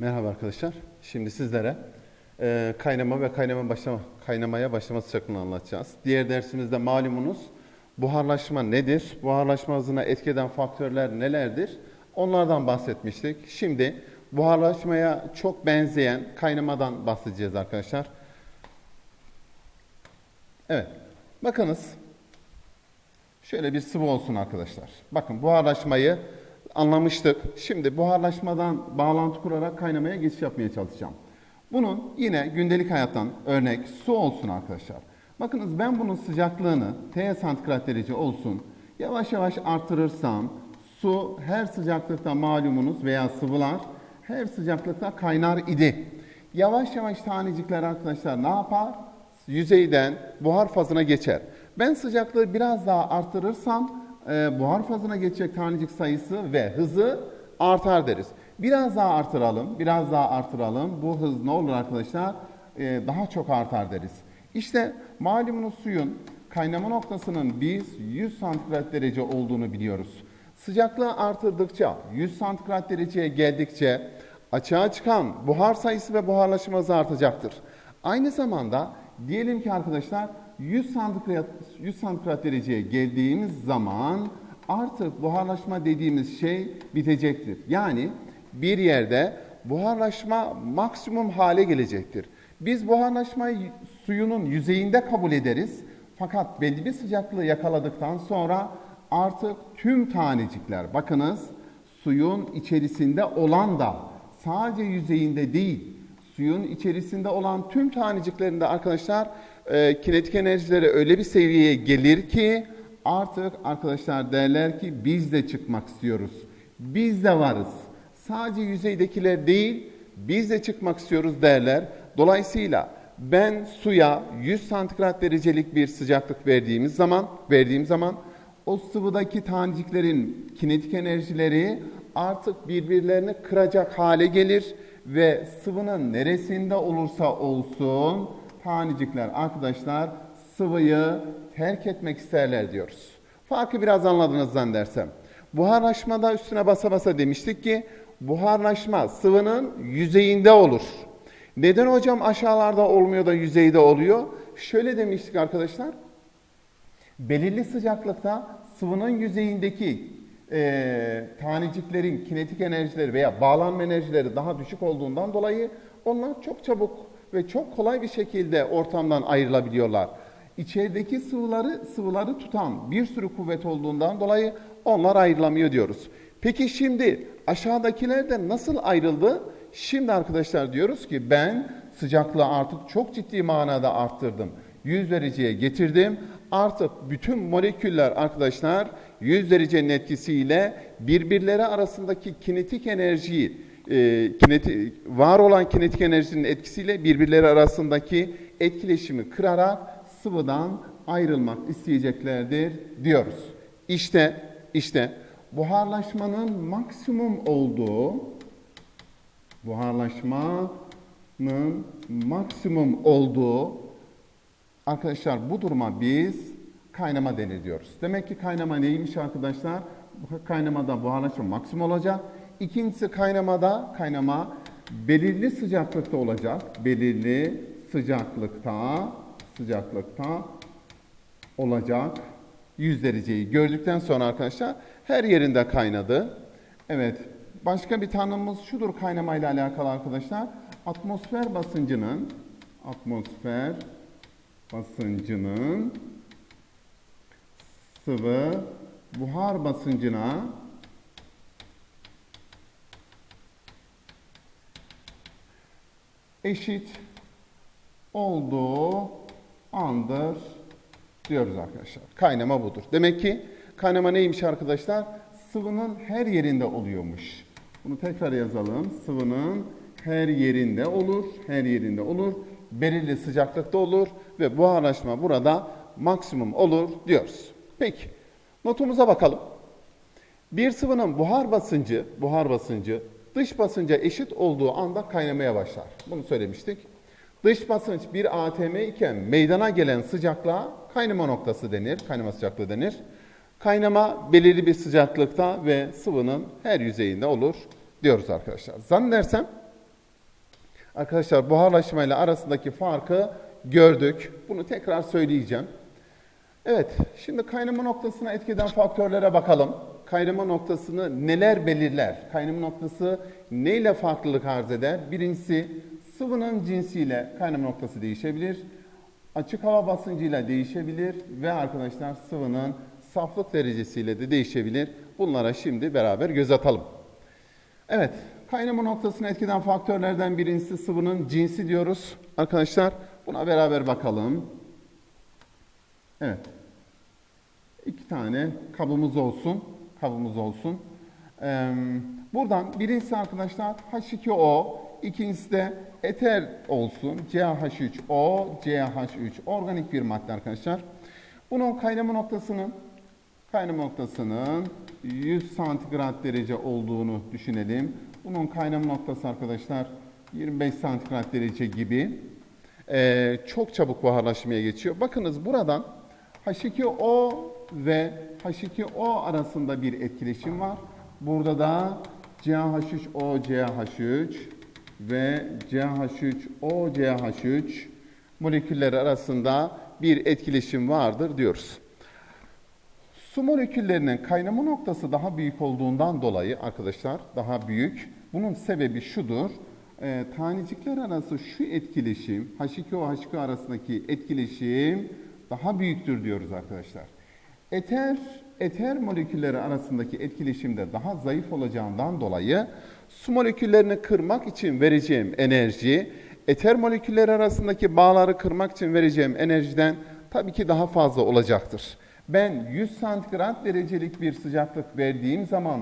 Merhaba arkadaşlar. Şimdi sizlere e, kaynama ve kaynama başlama, kaynamaya başlama sıcaklığını anlatacağız. Diğer dersimizde malumunuz buharlaşma nedir? Buharlaşma hızına etki faktörler nelerdir? Onlardan bahsetmiştik. Şimdi buharlaşmaya çok benzeyen kaynamadan bahsedeceğiz arkadaşlar. Evet. Bakınız. Şöyle bir sıvı olsun arkadaşlar. Bakın buharlaşmayı anlamıştık. Şimdi buharlaşmadan bağlantı kurarak kaynamaya geçiş yapmaya çalışacağım. Bunun yine gündelik hayattan örnek su olsun arkadaşlar. Bakınız ben bunun sıcaklığını T santigrat derece olsun yavaş yavaş artırırsam su her sıcaklıkta malumunuz veya sıvılar her sıcaklıkta kaynar idi. Yavaş yavaş tanecikler arkadaşlar ne yapar? Yüzeyden buhar fazına geçer. Ben sıcaklığı biraz daha artırırsam e, buhar fazına geçecek tanecik sayısı ve hızı artar deriz. Biraz daha artıralım, biraz daha artıralım. Bu hız ne olur arkadaşlar? E, daha çok artar deriz. İşte malumunuz suyun kaynama noktasının biz 100 santigrat derece olduğunu biliyoruz. Sıcaklığı artırdıkça, 100 santigrat dereceye geldikçe açığa çıkan buhar sayısı ve buharlaşma hızı artacaktır. Aynı zamanda diyelim ki arkadaşlar 100 santigrat, 100 santigrat dereceye geldiğimiz zaman artık buharlaşma dediğimiz şey bitecektir. Yani bir yerde buharlaşma maksimum hale gelecektir. Biz buharlaşmayı suyunun yüzeyinde kabul ederiz. Fakat belli bir sıcaklığı yakaladıktan sonra artık tüm tanecikler bakınız suyun içerisinde olan da sadece yüzeyinde değil suyun içerisinde olan tüm taneciklerinde arkadaşlar e, kinetik enerjileri öyle bir seviyeye gelir ki artık arkadaşlar derler ki biz de çıkmak istiyoruz. Biz de varız. Sadece yüzeydekiler değil biz de çıkmak istiyoruz derler. Dolayısıyla ben suya 100 santigrat derecelik bir sıcaklık verdiğimiz zaman verdiğim zaman o sıvıdaki taneciklerin kinetik enerjileri artık birbirlerini kıracak hale gelir ve sıvının neresinde olursa olsun tanecikler arkadaşlar sıvıyı terk etmek isterler diyoruz. Farkı biraz anladınız zannedersem. Buharlaşmada üstüne basa basa demiştik ki buharlaşma sıvının yüzeyinde olur. Neden hocam aşağılarda olmuyor da yüzeyde oluyor? Şöyle demiştik arkadaşlar. Belirli sıcaklıkta sıvının yüzeyindeki e, taneciklerin kinetik enerjileri veya bağlanma enerjileri daha düşük olduğundan dolayı onlar çok çabuk ve çok kolay bir şekilde ortamdan ayrılabiliyorlar. İçerideki sıvıları sıvıları tutan bir sürü kuvvet olduğundan dolayı onlar ayrılamıyor diyoruz. Peki şimdi aşağıdakiler de nasıl ayrıldı? Şimdi arkadaşlar diyoruz ki ben sıcaklığı artık çok ciddi manada arttırdım. 100 dereceye getirdim. Artık bütün moleküller arkadaşlar 100 derecenin etkisiyle birbirleri arasındaki kinetik enerjiyi e, kinetik, var olan kinetik enerjinin etkisiyle birbirleri arasındaki etkileşimi kırarak sıvıdan ayrılmak isteyeceklerdir diyoruz. İşte işte buharlaşmanın maksimum olduğu buharlaşmanın maksimum olduğu arkadaşlar bu duruma biz kaynama denir diyoruz. Demek ki kaynama neymiş arkadaşlar? Kaynamada buharlaşma maksimum olacak. İkincisi kaynamada kaynama belirli sıcaklıkta olacak. Belirli sıcaklıkta sıcaklıkta olacak. 100 dereceyi gördükten sonra arkadaşlar her yerinde kaynadı. Evet. Başka bir tanımımız şudur kaynamayla alakalı arkadaşlar. Atmosfer basıncının atmosfer basıncının sıvı buhar basıncına eşit olduğu andır diyoruz arkadaşlar. Kaynama budur. Demek ki kaynama neymiş arkadaşlar? Sıvının her yerinde oluyormuş. Bunu tekrar yazalım. Sıvının her yerinde olur, her yerinde olur. Belirli sıcaklıkta olur ve buharlaşma burada maksimum olur diyoruz. Peki, notumuza bakalım. Bir sıvının buhar basıncı, buhar basıncı dış basınca eşit olduğu anda kaynamaya başlar. Bunu söylemiştik. Dış basınç bir atm iken meydana gelen sıcaklığa kaynama noktası denir, kaynama sıcaklığı denir. Kaynama belirli bir sıcaklıkta ve sıvının her yüzeyinde olur diyoruz arkadaşlar. Zannedersem Arkadaşlar buharlaşma ile arasındaki farkı gördük. Bunu tekrar söyleyeceğim. Evet, şimdi kaynama noktasına etki eden faktörlere bakalım. Kaynama noktasını neler belirler? Kaynama noktası neyle farklılık arz eder? Birincisi sıvının cinsiyle kaynama noktası değişebilir. Açık hava basıncıyla değişebilir ve arkadaşlar sıvının saflık derecesiyle de değişebilir. Bunlara şimdi beraber göz atalım. Evet, kaynama noktasını etkiden faktörlerden birincisi sıvının cinsi diyoruz. Arkadaşlar buna beraber bakalım. Evet. İki tane kabımız olsun. Kabımız olsun. Ee, buradan birincisi arkadaşlar H2O, ikincisi de eter olsun. CH3O, CH3 organik bir madde arkadaşlar. Bunun kaynama noktasının kaynama noktasının 100 santigrat derece olduğunu düşünelim. Bunun kaynama noktası arkadaşlar 25 santigrat derece gibi. Ee, çok çabuk buharlaşmaya geçiyor. Bakınız buradan H2O ve H2O arasında bir etkileşim var. Burada CH3O CH3 ve CH3O CH3 molekülleri arasında bir etkileşim vardır diyoruz. Su moleküllerinin kaynama noktası daha büyük olduğundan dolayı arkadaşlar daha büyük. Bunun sebebi şudur. E, tanecikler arası şu etkileşim H2O H2O arasındaki etkileşim daha büyüktür diyoruz arkadaşlar. Eter eter molekülleri arasındaki etkileşim de daha zayıf olacağından dolayı su moleküllerini kırmak için vereceğim enerji eter molekülleri arasındaki bağları kırmak için vereceğim enerjiden tabii ki daha fazla olacaktır. Ben 100 santigrat derecelik bir sıcaklık verdiğim zaman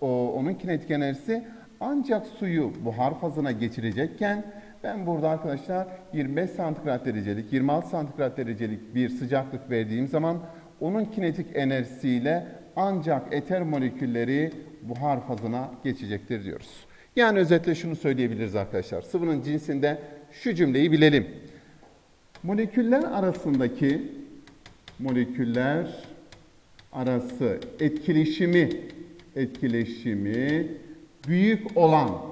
o, onun kinetik enerjisi ancak suyu buhar fazına geçirecekken ben burada arkadaşlar 25 santigrat derecelik, 26 santigrat derecelik bir sıcaklık verdiğim zaman onun kinetik enerjisiyle ancak eter molekülleri buhar fazına geçecektir diyoruz. Yani özetle şunu söyleyebiliriz arkadaşlar. Sıvının cinsinde şu cümleyi bilelim. Moleküller arasındaki moleküller arası etkileşimi etkileşimi büyük olan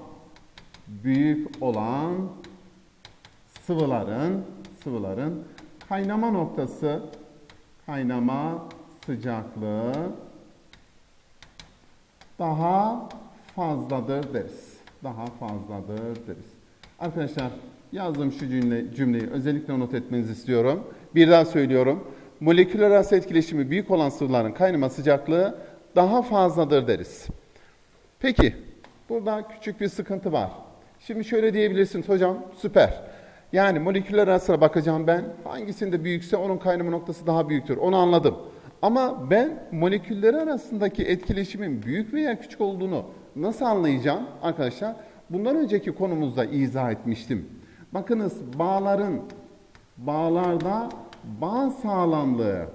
büyük olan sıvıların sıvıların kaynama noktası kaynama sıcaklığı daha fazladır deriz. Daha fazladır deriz. Arkadaşlar yazdığım şu cümle, cümleyi özellikle not etmenizi istiyorum. Bir daha söylüyorum. Moleküler arası etkileşimi büyük olan sıvıların kaynama sıcaklığı daha fazladır deriz. Peki, burada küçük bir sıkıntı var. Şimdi şöyle diyebilirsiniz hocam, süper. Yani moleküller arasına bakacağım ben. Hangisinde büyükse onun kaynama noktası daha büyüktür. Onu anladım. Ama ben moleküller arasındaki etkileşimin büyük veya küçük olduğunu nasıl anlayacağım arkadaşlar? Bundan önceki konumuzda izah etmiştim. Bakınız bağların bağlarda bağ sağlamlığı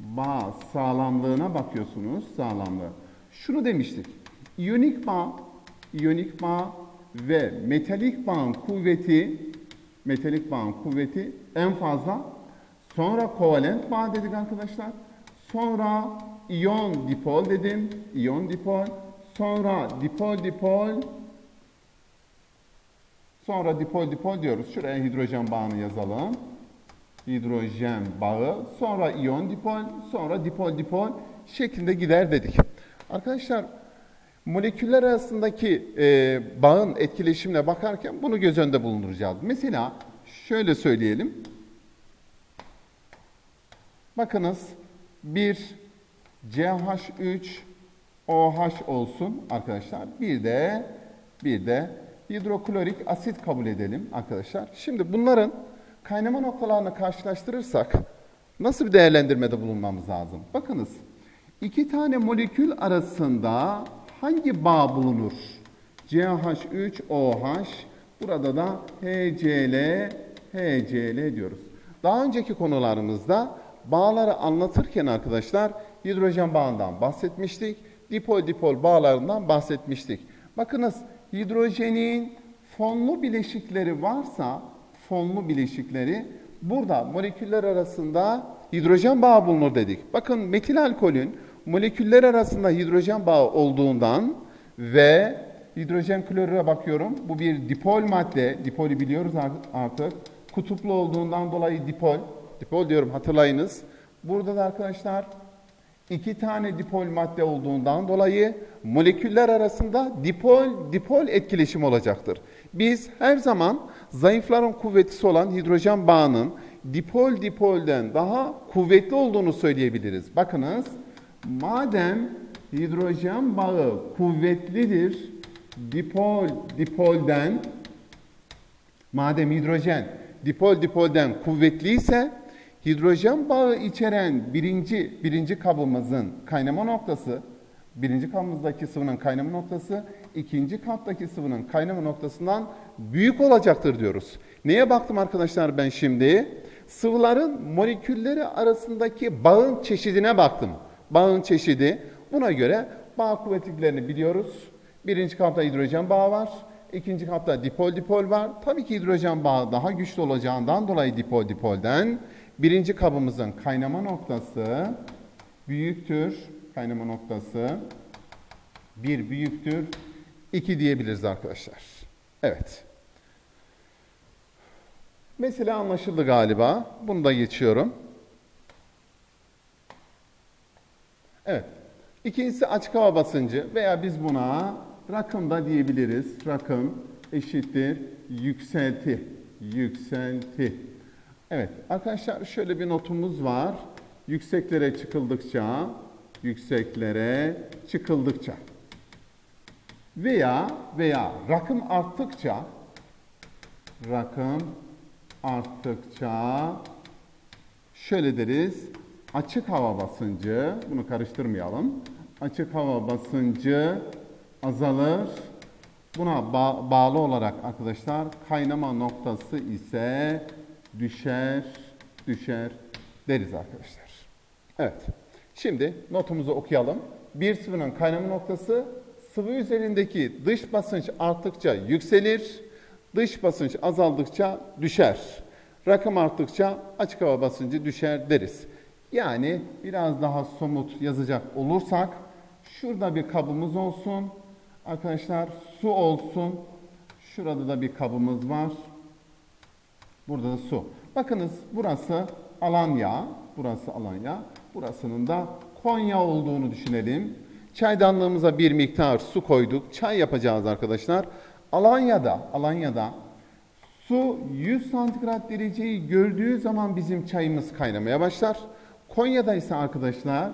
bağ sağlamlığına bakıyorsunuz sağlamlığı. Şunu demiştik. İyonik bağ, iyonik bağ ve metalik bağın kuvveti metalik bağın kuvveti en fazla sonra kovalent bağ dedik arkadaşlar. Sonra iyon dipol dedim. İyon dipol. Sonra dipol dipol. Sonra dipol dipol diyoruz. Şuraya hidrojen bağını yazalım. Hidrojen bağı. Sonra iyon dipol. Sonra dipol dipol şeklinde gider dedik. Arkadaşlar moleküller arasındaki e, bağın etkileşimine bakarken bunu göz önünde bulunduracağız. Mesela şöyle söyleyelim. Bakınız bir CH3 OH olsun arkadaşlar. Bir de bir de hidroklorik asit kabul edelim arkadaşlar. Şimdi bunların kaynama noktalarını karşılaştırırsak nasıl bir değerlendirmede bulunmamız lazım? Bakınız iki tane molekül arasında hangi bağ bulunur? CH3OH burada da HCl HCl diyoruz. Daha önceki konularımızda bağları anlatırken arkadaşlar hidrojen bağından bahsetmiştik. Dipol dipol bağlarından bahsetmiştik. Bakınız hidrojenin fonlu bileşikleri varsa fonlu bileşikleri burada moleküller arasında hidrojen bağı bulunur dedik. Bakın metil alkolün moleküller arasında hidrojen bağı olduğundan ve Hidrojen klorüre bakıyorum. Bu bir dipol madde. Dipolü biliyoruz ar- artık. Kutuplu olduğundan dolayı dipol. Dipol diyorum hatırlayınız. Burada da arkadaşlar iki tane dipol madde olduğundan dolayı moleküller arasında dipol dipol etkileşim olacaktır. Biz her zaman zayıfların kuvvetisi olan hidrojen bağının dipol dipolden daha kuvvetli olduğunu söyleyebiliriz. Bakınız madem hidrojen bağı kuvvetlidir dipol dipolden madem hidrojen dipol dipolden kuvvetliyse hidrojen bağı içeren birinci birinci kabımızın kaynama noktası birinci kabımızdaki sıvının kaynama noktası ikinci kaptaki sıvının kaynama noktasından büyük olacaktır diyoruz. Neye baktım arkadaşlar ben şimdi? Sıvıların molekülleri arasındaki bağın çeşidine baktım. Bağın çeşidi. Buna göre bağ kuvvetliliklerini biliyoruz. Birinci kapta hidrojen bağı var. İkinci kapta dipol dipol var. Tabii ki hidrojen bağı daha güçlü olacağından dolayı dipol dipolden birinci kabımızın kaynama noktası büyüktür. Kaynama noktası bir büyüktür. iki diyebiliriz arkadaşlar. Evet. Mesela anlaşıldı galiba. Bunu da geçiyorum. Evet. İkincisi açık hava basıncı veya biz buna rakım da diyebiliriz. Rakım eşittir yükselti. Yükselti. Evet arkadaşlar şöyle bir notumuz var. Yükseklere çıkıldıkça, yükseklere çıkıldıkça veya veya rakım arttıkça rakım arttıkça şöyle deriz açık hava basıncı bunu karıştırmayalım. Açık hava basıncı azalır. Buna ba- bağlı olarak arkadaşlar kaynama noktası ise düşer düşer deriz arkadaşlar. Evet şimdi notumuzu okuyalım. Bir sıvının kaynama noktası sıvı üzerindeki dış basınç arttıkça yükselir dış basınç azaldıkça düşer. Rakım arttıkça açık hava basıncı düşer deriz. Yani biraz daha somut yazacak olursak şurada bir kabımız olsun. Arkadaşlar su olsun. Şurada da bir kabımız var. Burada da su. Bakınız burası Alanya. Burası Alanya. Burasının da Konya olduğunu düşünelim. Çaydanlığımıza bir miktar su koyduk. Çay yapacağız arkadaşlar. Alanya'da, Alanya'da Su 100 santigrat dereceyi gördüğü zaman bizim çayımız kaynamaya başlar. Konya'da ise arkadaşlar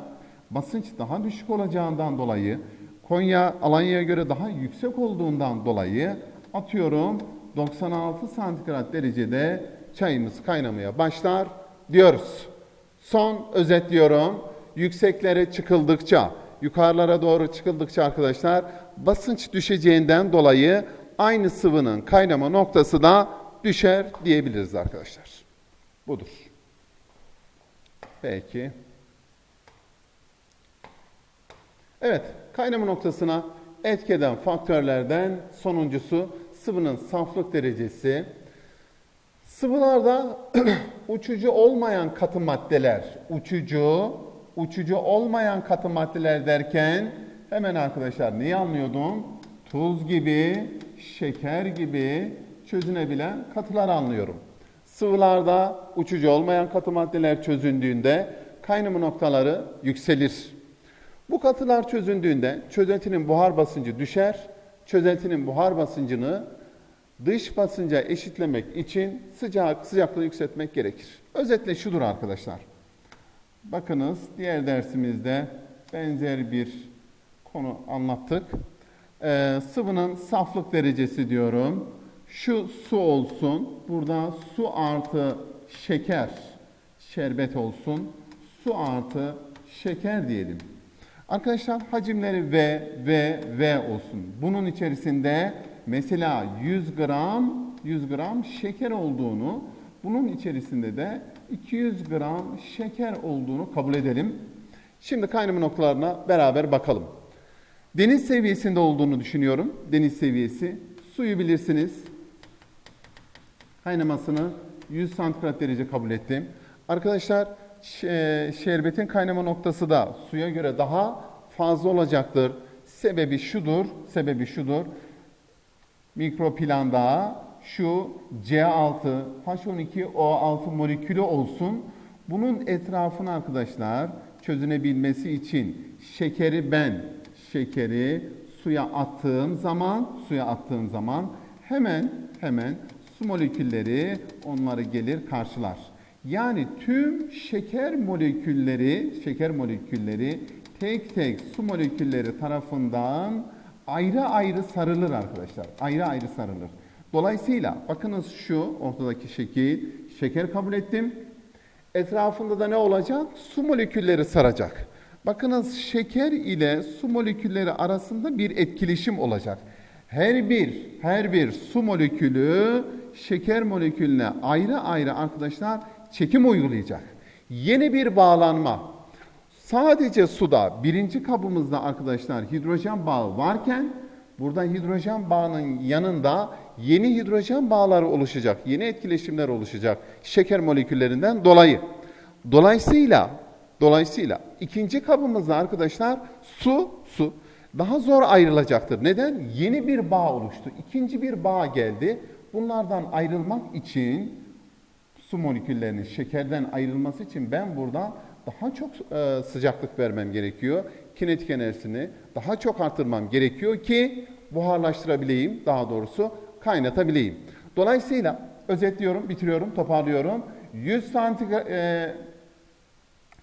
basınç daha düşük olacağından dolayı Konya Alanya'ya göre daha yüksek olduğundan dolayı atıyorum 96 santigrat derecede çayımız kaynamaya başlar diyoruz. Son özetliyorum. Yükseklere çıkıldıkça, yukarılara doğru çıkıldıkça arkadaşlar basınç düşeceğinden dolayı aynı sıvının kaynama noktası da düşer diyebiliriz arkadaşlar. Budur. Peki. Evet, kaynama noktasına etkeden faktörlerden sonuncusu sıvının saflık derecesi. Sıvılarda uçucu olmayan katı maddeler, uçucu, uçucu olmayan katı maddeler derken hemen arkadaşlar neyi anlıyordum? Tuz gibi, şeker gibi çözünebilen katılar anlıyorum. Sıvılarda uçucu olmayan katı maddeler çözündüğünde kaynama noktaları yükselir. Bu katılar çözündüğünde çözeltinin buhar basıncı düşer. Çözeltinin buhar basıncını dış basınca eşitlemek için sıcak sıcaklığı yükseltmek gerekir. Özetle şudur arkadaşlar. Bakınız diğer dersimizde benzer bir konu anlattık. Ee, sıvının saflık derecesi diyorum. Şu su olsun. Burada su artı şeker, şerbet olsun. Su artı şeker diyelim. Arkadaşlar hacimleri V, V, V olsun. Bunun içerisinde mesela 100 gram 100 gram şeker olduğunu, bunun içerisinde de 200 gram şeker olduğunu kabul edelim. Şimdi kaynama noktalarına beraber bakalım. Deniz seviyesinde olduğunu düşünüyorum. Deniz seviyesi. Suyu bilirsiniz. Kaynamasını 100 santigrat derece kabul ettim. Arkadaşlar şerbetin kaynama noktası da suya göre daha fazla olacaktır. Sebebi şudur, sebebi şudur. mikroplanda şu C6, H12O6 molekülü olsun. Bunun etrafına arkadaşlar çözünebilmesi için şekeri ben şekeri suya attığım zaman suya attığım zaman hemen hemen su molekülleri onları gelir karşılar. Yani tüm şeker molekülleri şeker molekülleri tek tek su molekülleri tarafından ayrı ayrı sarılır arkadaşlar. Ayrı ayrı sarılır. Dolayısıyla bakınız şu ortadaki şekil şeker kabul ettim. Etrafında da ne olacak? Su molekülleri saracak. Bakınız şeker ile su molekülleri arasında bir etkileşim olacak. Her bir her bir su molekülü şeker molekülüne ayrı ayrı arkadaşlar çekim uygulayacak. Yeni bir bağlanma. Sadece suda birinci kabımızda arkadaşlar hidrojen bağı varken burada hidrojen bağının yanında yeni hidrojen bağları oluşacak. Yeni etkileşimler oluşacak şeker moleküllerinden dolayı. Dolayısıyla dolayısıyla ikinci kabımızda arkadaşlar su su daha zor ayrılacaktır. Neden? Yeni bir bağ oluştu. İkinci bir bağ geldi. Bunlardan ayrılmak için su moleküllerinin şekerden ayrılması için ben burada daha çok e, sıcaklık vermem gerekiyor. Kinetik enerjisini daha çok artırmam gerekiyor ki buharlaştırabileyim, daha doğrusu kaynatabileyim. Dolayısıyla özetliyorum, bitiriyorum, toparlıyorum. 100 santigrat e,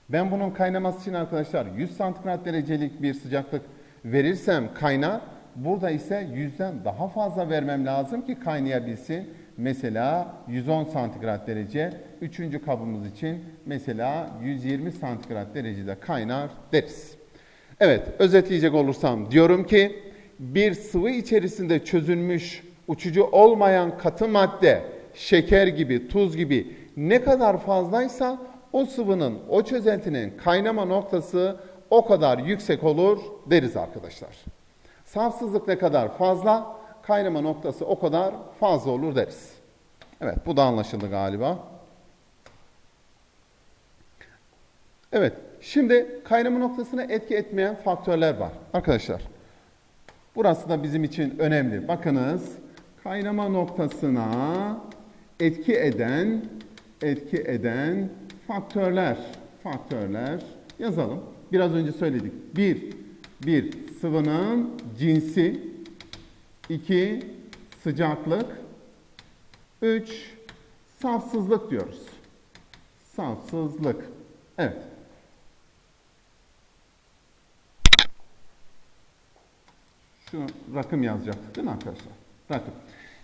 ben bunun kaynaması için arkadaşlar 100 santigrat derecelik bir sıcaklık verirsem kaynar. Burada ise 100'den daha fazla vermem lazım ki kaynayabilsin. Mesela 110 santigrat derece. Üçüncü kabımız için mesela 120 santigrat derecede kaynar deriz. Evet, özetleyecek olursam diyorum ki bir sıvı içerisinde çözülmüş uçucu olmayan katı madde, şeker gibi, tuz gibi ne kadar fazlaysa o sıvının, o çözeltinin kaynama noktası o kadar yüksek olur deriz arkadaşlar. Safsızlık ne kadar fazla, kaynama noktası o kadar fazla olur deriz. Evet, bu da anlaşıldı galiba. Evet, şimdi kaynama noktasına etki etmeyen faktörler var. Arkadaşlar, burası da bizim için önemli. Bakınız, kaynama noktasına etki eden, etki eden faktörler, faktörler yazalım. Biraz önce söyledik. Bir, bir sıvının cinsi, iki sıcaklık, üç safsızlık diyoruz. Safsızlık. Evet. Şu rakım yazacaktık değil mi arkadaşlar? Rakım.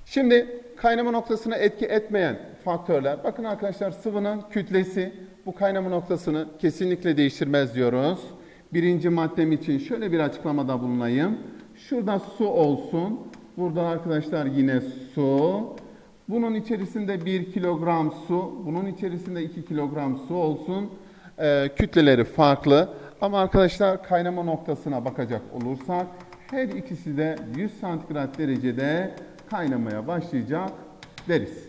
Şimdi kaynama noktasına etki etmeyen faktörler. Bakın arkadaşlar sıvının kütlesi bu kaynama noktasını kesinlikle değiştirmez diyoruz. Birinci maddem için şöyle bir açıklamada bulunayım. Şurada su olsun. Burada arkadaşlar yine su. Bunun içerisinde 1 kilogram su, bunun içerisinde 2 kilogram su olsun. Ee, kütleleri farklı. Ama arkadaşlar kaynama noktasına bakacak olursak her ikisi de 100 santigrat derecede kaynamaya başlayacak deriz.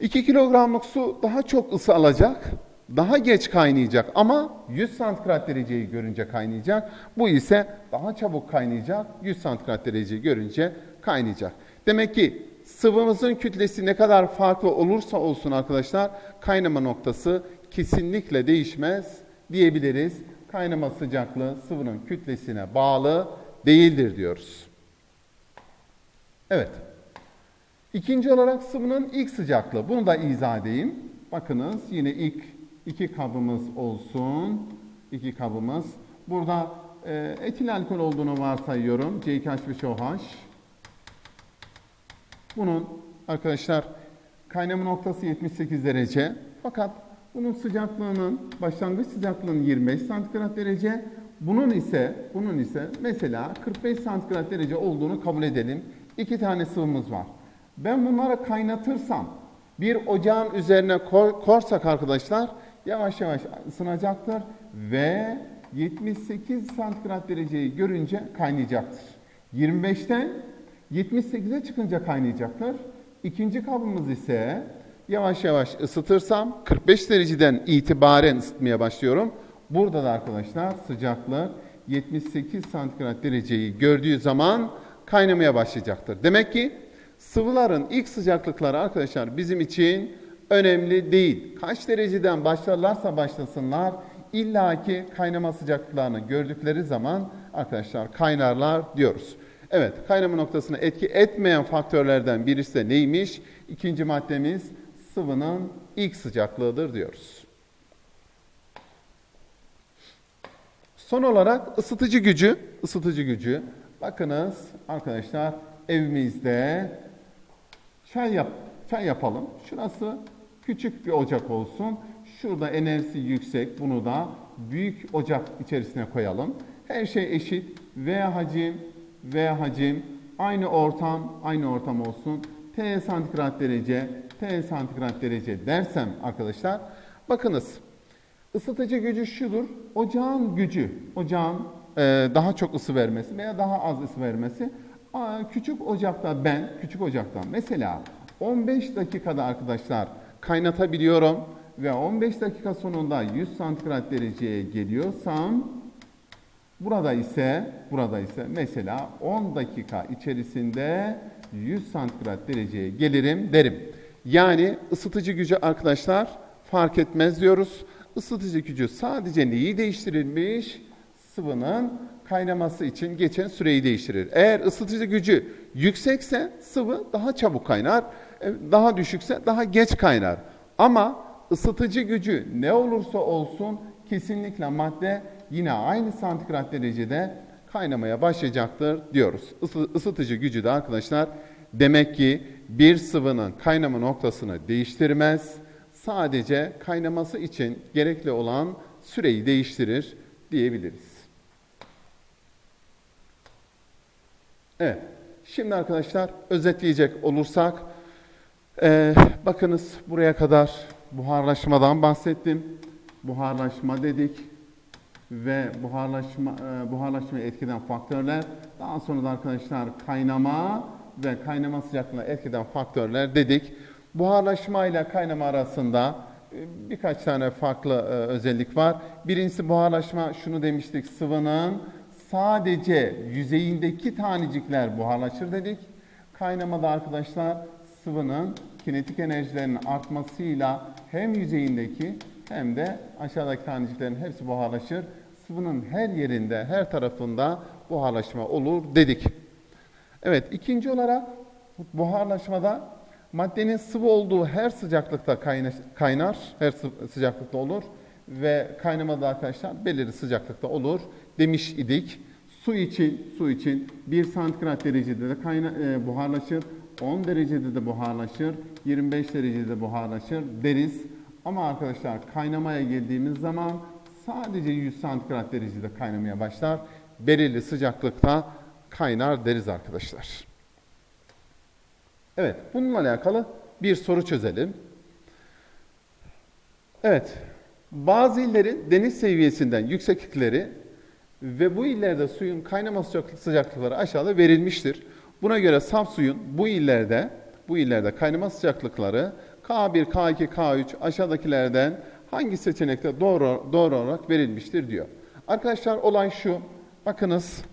2 kilogramlık su daha çok ısı alacak, daha geç kaynayacak ama 100 santigrat dereceyi görünce kaynayacak. Bu ise daha çabuk kaynayacak, 100 santigrat dereceyi görünce kaynayacak. Demek ki sıvımızın kütlesi ne kadar farklı olursa olsun arkadaşlar kaynama noktası kesinlikle değişmez diyebiliriz. Kaynama sıcaklığı sıvının kütlesine bağlı değildir diyoruz. Evet. İkinci olarak sıvının ilk sıcaklığı. Bunu da izah edeyim. Bakınız yine ilk iki kabımız olsun. İki kabımız. Burada e, etil alkol olduğunu varsayıyorum. C2H5OH. Bunun arkadaşlar kaynama noktası 78 derece. Fakat bunun sıcaklığının başlangıç sıcaklığının 25 santigrat derece. Bunun ise bunun ise mesela 45 santigrat derece olduğunu kabul edelim. İki tane sıvımız var. Ben bunları kaynatırsam bir ocağın üzerine korsak arkadaşlar yavaş yavaş ısınacaktır ve 78 santigrat dereceyi görünce kaynayacaktır. 25'ten 78'e çıkınca kaynayacaktır. İkinci kabımız ise yavaş yavaş ısıtırsam 45 dereceden itibaren ısıtmaya başlıyorum. Burada da arkadaşlar sıcaklık 78 santigrat dereceyi gördüğü zaman kaynamaya başlayacaktır. Demek ki sıvıların ilk sıcaklıkları arkadaşlar bizim için önemli değil. Kaç dereceden başlarlarsa başlasınlar illaki kaynama sıcaklıklarını gördükleri zaman arkadaşlar kaynarlar diyoruz. Evet kaynama noktasına etki etmeyen faktörlerden birisi de neymiş? İkinci maddemiz sıvının ilk sıcaklığıdır diyoruz. Son olarak ısıtıcı gücü, ısıtıcı gücü. Bakınız arkadaşlar evimizde çay yap, çay yapalım. Şurası küçük bir ocak olsun. Şurada enerjisi yüksek. Bunu da büyük ocak içerisine koyalım. Her şey eşit. V hacim, V hacim. Aynı ortam, aynı ortam olsun. T santigrat derece, T santigrat derece dersem arkadaşlar. Bakınız Isıtıcı gücü şudur. Ocağın gücü, ocağın e, daha çok ısı vermesi veya daha az ısı vermesi. Aa, küçük ocakta ben, küçük ocakta mesela 15 dakikada arkadaşlar kaynatabiliyorum ve 15 dakika sonunda 100 santigrat dereceye geliyorsam burada ise burada ise mesela 10 dakika içerisinde 100 santigrat dereceye gelirim derim. Yani ısıtıcı gücü arkadaşlar fark etmez diyoruz. Isıtıcı gücü sadece neyi değiştirilmiş? Sıvının kaynaması için geçen süreyi değiştirir. Eğer ısıtıcı gücü yüksekse sıvı daha çabuk kaynar, daha düşükse daha geç kaynar. Ama ısıtıcı gücü ne olursa olsun kesinlikle madde yine aynı santigrat derecede kaynamaya başlayacaktır diyoruz. Isı, ısıtıcı gücü de arkadaşlar demek ki bir sıvının kaynama noktasını değiştirmez sadece kaynaması için gerekli olan süreyi değiştirir diyebiliriz. Evet, şimdi arkadaşlar özetleyecek olursak, e, bakınız buraya kadar buharlaşmadan bahsettim. Buharlaşma dedik ve buharlaşma e, buharlaşmayı etkeden faktörler. Daha sonra da arkadaşlar kaynama ve kaynama sıcaklığına etkeden faktörler dedik. Buharlaşma ile kaynama arasında e, birkaç tane farklı e, özellik var. Birincisi buharlaşma şunu demiştik sıvının sadece yüzeyindeki tanecikler buharlaşır dedik. Kaynamada arkadaşlar sıvının kinetik enerjilerinin artmasıyla hem yüzeyindeki hem de aşağıdaki taneciklerin hepsi buharlaşır. Sıvının her yerinde, her tarafında buharlaşma olur dedik. Evet, ikinci olarak buharlaşmada maddenin sıvı olduğu her sıcaklıkta kaynar, her sıcaklıkta olur ve kaynamada arkadaşlar belirli sıcaklıkta olur demiş idik. Su için, su için 1 santigrat derecede de kayna, e, buharlaşır, 10 derecede de buharlaşır, 25 derecede de buharlaşır deriz. Ama arkadaşlar kaynamaya geldiğimiz zaman sadece 100 santigrat derecede kaynamaya başlar. Belirli sıcaklıkta kaynar deriz arkadaşlar. Evet, bununla alakalı bir soru çözelim. Evet, bazı illerin deniz seviyesinden yükseklikleri ve bu illerde suyun kaynama sıcaklıkları aşağıda verilmiştir. Buna göre saf suyun bu illerde bu illerde kaynama sıcaklıkları K1, K2, K3 aşağıdakilerden hangi seçenekte doğru, doğru olarak verilmiştir diyor. Arkadaşlar olay şu. Bakınız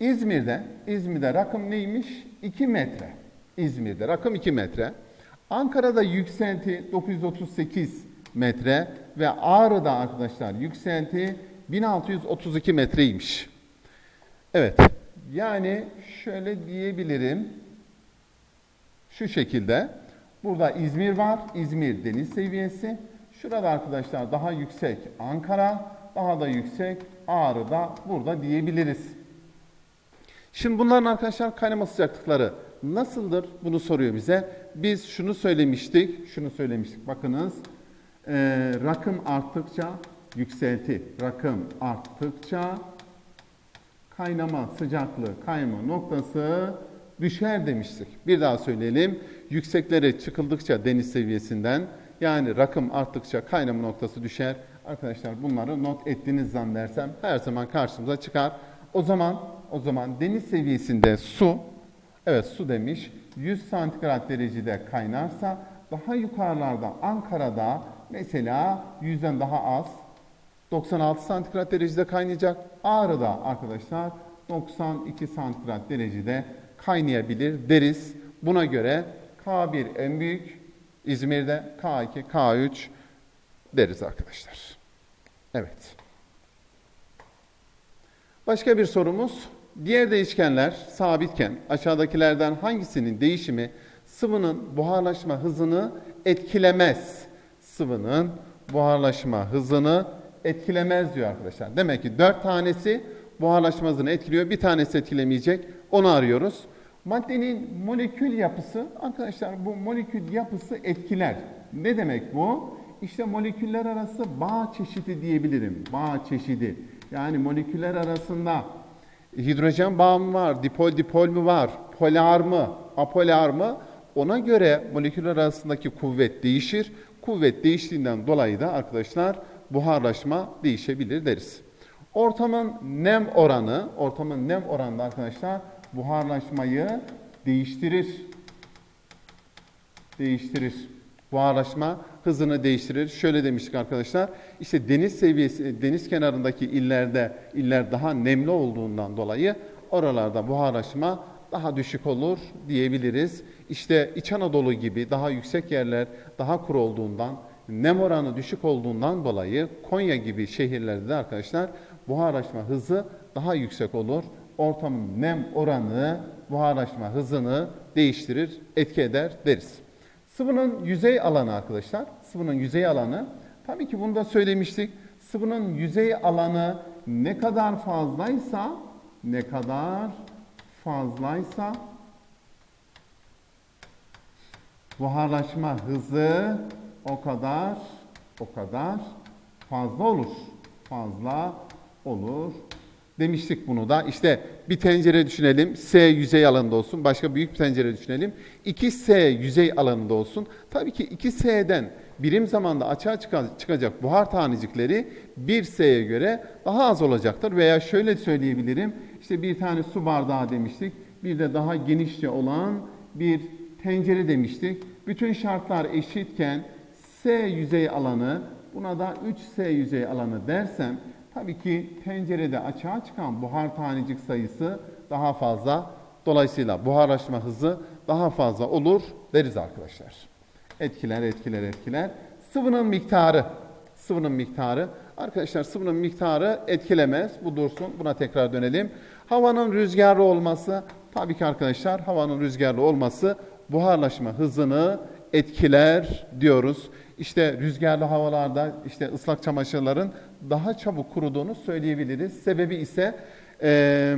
İzmir'de, İzmir'de rakım neymiş? 2 metre. İzmir'de rakım 2 metre. Ankara'da yükselti 938 metre ve Ağrı'da arkadaşlar yükselti 1632 metreymiş. Evet, yani şöyle diyebilirim. Şu şekilde. Burada İzmir var. İzmir deniz seviyesi. Şurada arkadaşlar daha yüksek Ankara, daha da yüksek Ağrı'da burada diyebiliriz. Şimdi bunların arkadaşlar kaynama sıcaklıkları nasıldır? Bunu soruyor bize. Biz şunu söylemiştik, şunu söylemiştik. Bakınız, e, rakım arttıkça yükselti, rakım arttıkça kaynama sıcaklığı, kayma noktası düşer demiştik. Bir daha söyleyelim. Yükseklere çıkıldıkça deniz seviyesinden yani rakım arttıkça kaynama noktası düşer. Arkadaşlar bunları not ettiğiniz zannedersem her zaman karşımıza çıkar. O zaman o zaman deniz seviyesinde su, evet su demiş, 100 santigrat derecede kaynarsa daha yukarılarda Ankara'da mesela 100'den daha az 96 santigrat derecede kaynayacak. Ağrı'da arkadaşlar 92 santigrat derecede kaynayabilir deriz. Buna göre K1 en büyük, İzmir'de K2, K3 deriz arkadaşlar. Evet. Başka bir sorumuz. Diğer değişkenler sabitken aşağıdakilerden hangisinin değişimi sıvının buharlaşma hızını etkilemez? Sıvının buharlaşma hızını etkilemez diyor arkadaşlar. Demek ki dört tanesi buharlaşma hızını etkiliyor. Bir tanesi etkilemeyecek. Onu arıyoruz. Maddenin molekül yapısı arkadaşlar bu molekül yapısı etkiler. Ne demek bu? İşte moleküller arası bağ çeşidi diyebilirim. Bağ çeşidi. Yani moleküller arasında hidrojen bağı mı var, dipol dipol mu var, polar mı, apolar mı? Ona göre moleküller arasındaki kuvvet değişir. Kuvvet değiştiğinden dolayı da arkadaşlar buharlaşma değişebilir deriz. Ortamın nem oranı, ortamın nem oranı da arkadaşlar buharlaşmayı değiştirir. Değiştirir. Buharlaşma hızını değiştirir. Şöyle demiştik arkadaşlar. İşte deniz seviyesi, deniz kenarındaki illerde iller daha nemli olduğundan dolayı oralarda buharlaşma daha düşük olur diyebiliriz. İşte İç Anadolu gibi daha yüksek yerler daha kuru olduğundan, nem oranı düşük olduğundan dolayı Konya gibi şehirlerde de arkadaşlar buharlaşma hızı daha yüksek olur. Ortamın nem oranı buharlaşma hızını değiştirir, etki eder deriz. Sıvının yüzey alanı arkadaşlar, sıvının yüzey alanı, tabii ki bunu da söylemiştik. Sıvının yüzey alanı ne kadar fazlaysa, ne kadar fazlaysa buharlaşma hızı o kadar o kadar fazla olur. Fazla olur. Demiştik bunu da. İşte bir tencere düşünelim. S yüzey alanında olsun. Başka büyük bir tencere düşünelim. 2S yüzey alanında olsun. Tabii ki 2S'den birim zamanda açığa çıkacak buhar tanecikleri 1S'ye göre daha az olacaktır. Veya şöyle söyleyebilirim. İşte bir tane su bardağı demiştik. Bir de daha genişçe olan bir tencere demiştik. Bütün şartlar eşitken S yüzey alanı buna da 3S yüzey alanı dersem tabii ki tencerede açığa çıkan buhar tanecik sayısı daha fazla. Dolayısıyla buharlaşma hızı daha fazla olur deriz arkadaşlar. Etkiler, etkiler, etkiler. Sıvının miktarı. Sıvının miktarı. Arkadaşlar sıvının miktarı etkilemez. Bu dursun. Buna tekrar dönelim. Havanın rüzgarlı olması. Tabii ki arkadaşlar havanın rüzgarlı olması buharlaşma hızını etkiler diyoruz. İşte rüzgarlı havalarda işte ıslak çamaşırların daha çabuk kuruduğunu söyleyebiliriz. Sebebi ise e,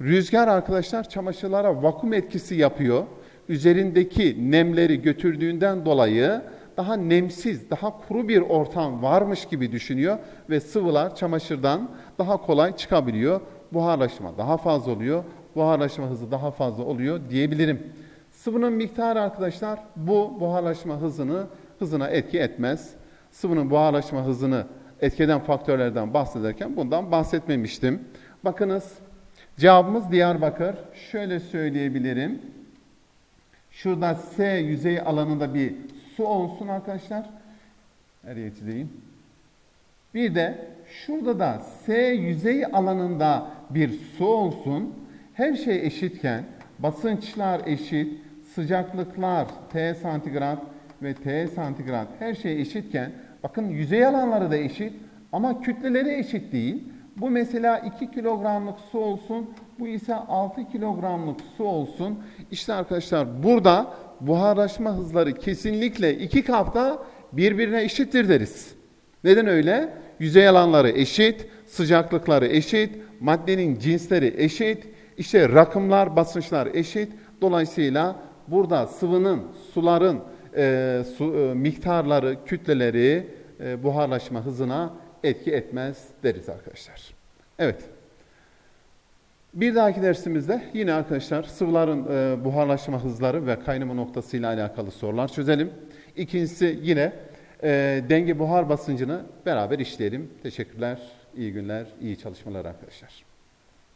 rüzgar arkadaşlar çamaşırlara vakum etkisi yapıyor. Üzerindeki nemleri götürdüğünden dolayı daha nemsiz, daha kuru bir ortam varmış gibi düşünüyor ve sıvılar çamaşırdan daha kolay çıkabiliyor. Buharlaşma daha fazla oluyor. Buharlaşma hızı daha fazla oluyor diyebilirim. Sıvının miktarı arkadaşlar bu buharlaşma hızını hızına etki etmez. Sıvının buharlaşma hızını etkeden faktörlerden bahsederken bundan bahsetmemiştim. Bakınız cevabımız Diyarbakır. Şöyle söyleyebilirim. Şurada S yüzey alanında bir su olsun arkadaşlar. Nereye çizeyim? Bir de şurada da S yüzey alanında bir su olsun. Her şey eşitken basınçlar eşit, sıcaklıklar T santigrat ve T santigrat her şey eşitken bakın yüzey alanları da eşit ama kütleleri eşit değil. Bu mesela 2 kilogramlık su olsun, bu ise 6 kilogramlık su olsun. İşte arkadaşlar burada buharlaşma hızları kesinlikle iki kapta birbirine eşittir deriz. Neden öyle? Yüzey alanları eşit, sıcaklıkları eşit, maddenin cinsleri eşit, işte rakımlar, basınçlar eşit. Dolayısıyla burada sıvının, suların e, su, e, miktarları, kütleleri e, buharlaşma hızına etki etmez deriz arkadaşlar. Evet. Bir dahaki dersimizde yine arkadaşlar sıvıların e, buharlaşma hızları ve kaynama noktası ile alakalı sorular çözelim. İkincisi yine e, denge buhar basıncını beraber işleyelim. Teşekkürler, iyi günler, iyi çalışmalar arkadaşlar.